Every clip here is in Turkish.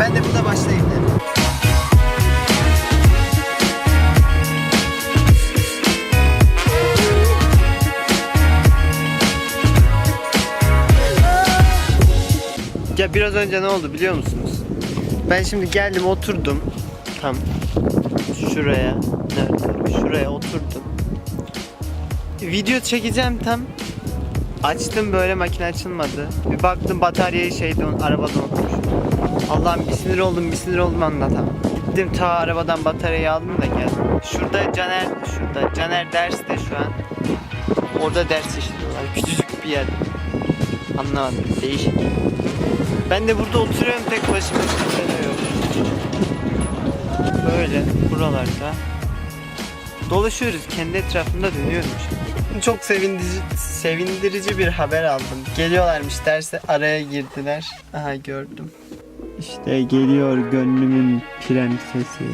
Ben de burada başlayayım dedim. Ya biraz önce ne oldu biliyor musunuz? Ben şimdi geldim oturdum. Tam şuraya. Nerede? Şuraya oturdum. Video çekeceğim tam. Açtım böyle makine açılmadı. Bir baktım bataryayı şeyde arabada unutmuşum. Allah'ım bir sinir oldum bir sinir oldum anlatamam. Gittim ta arabadan bataryayı aldım da geldim. Şurada Caner, şurada Caner derste şu an. Orada ders işliyorlar. Küçücük bir yer. Anlamadım. Değişik. Ben de burada oturuyorum tek başıma. Böyle buralarda. Dolaşıyoruz. Kendi etrafımda dönüyorum şimdi. Çok sevindirici, sevindirici bir haber aldım. Geliyorlarmış derse araya girdiler. Aha gördüm. İşte geliyor gönlümün prensesi.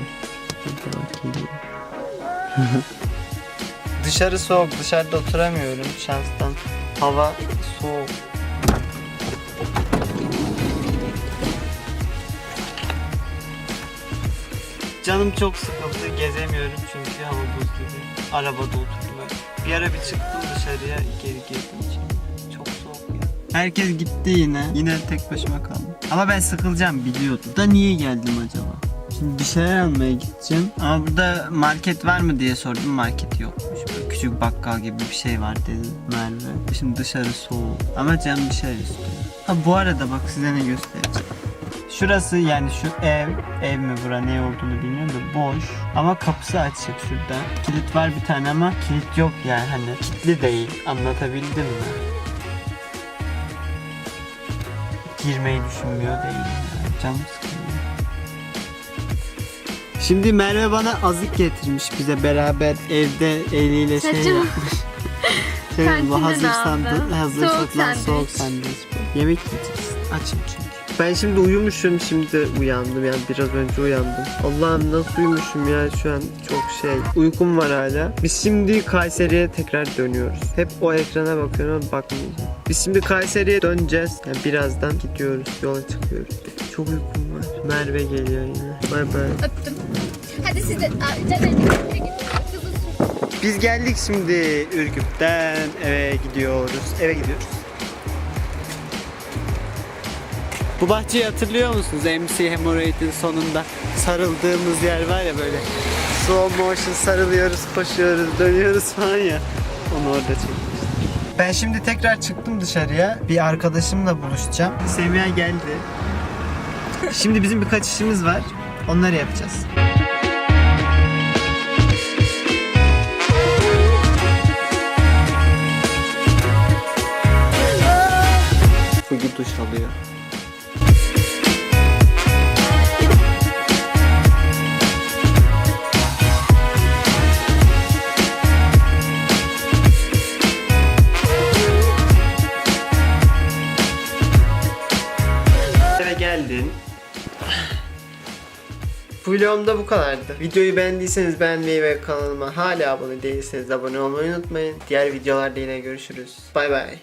Dışarı soğuk. Dışarıda oturamıyorum şanstan. Hava soğuk. Canım çok sıkıldı. Gezemiyorum çünkü hava buz gibi. Arabada oturdular. Bir ara bir çıktım dışarıya geri girdim içeri. Herkes gitti yine. Yine tek başıma kaldım. Ama ben sıkılacağım biliyordum. Da niye geldim acaba? Şimdi bir şeyler almaya gideceğim. Ama burada market var mı diye sordum. Market yokmuş. Böyle küçük bakkal gibi bir şey var dedi Merve. Şimdi dışarı soğuk. Ama canım bir şey istiyor. Ha bu arada bak size ne göstereceğim. Şurası yani şu ev, ev mi bura ne olduğunu bilmiyorum da boş. Ama kapısı açık şurada. Kilit var bir tane ama kilit yok yani hani kilitli değil. Anlatabildim mi? Girmeyi düşünmüyor değil. Yani. Canım sıkılıyor. Şimdi Merve bana azık getirmiş bize beraber evde eliyle şey Saçım. yapmış. şey, bu Kantinden hazır aldı. sandı, hazır Soğuk satılan sandviç. soğuk sandviç bu. Yemek yiyeceğiz. Açım çünkü. Ben şimdi uyumuşum, şimdi uyandım yani biraz önce uyandım. Allah'ım nasıl uyumuşum ya şu an çok şey. Uykum var hala. Biz şimdi Kayseri'ye tekrar dönüyoruz. Hep o ekrana bakıyorum ama bakmayacağım. Biz şimdi Kayseri'ye döneceğiz. Yani birazdan gidiyoruz, yola çıkıyoruz. Çok uykum var. Merve geliyor yine. Bay bay. Öptüm. Hadi siz de. Biz geldik şimdi Ürgüp'ten eve gidiyoruz. Eve gidiyoruz. Bu bahçeyi hatırlıyor musunuz? MC Hemorrhoid'in sonunda sarıldığımız yer var ya böyle. Slow motion sarılıyoruz, koşuyoruz, dönüyoruz falan ya. Onu orada çekmiştim. Ben şimdi tekrar çıktım dışarıya. Bir arkadaşımla buluşacağım. Semiha geldi. Şimdi bizim birkaç işimiz var. Onları yapacağız. Fugi duş alıyor. Geldin. Bu vlogumda bu kadardı. Videoyu beğendiyseniz beğenmeyi ve kanalıma hala abone değilseniz abone olmayı unutmayın. Diğer videolarda yine görüşürüz. Bay bay.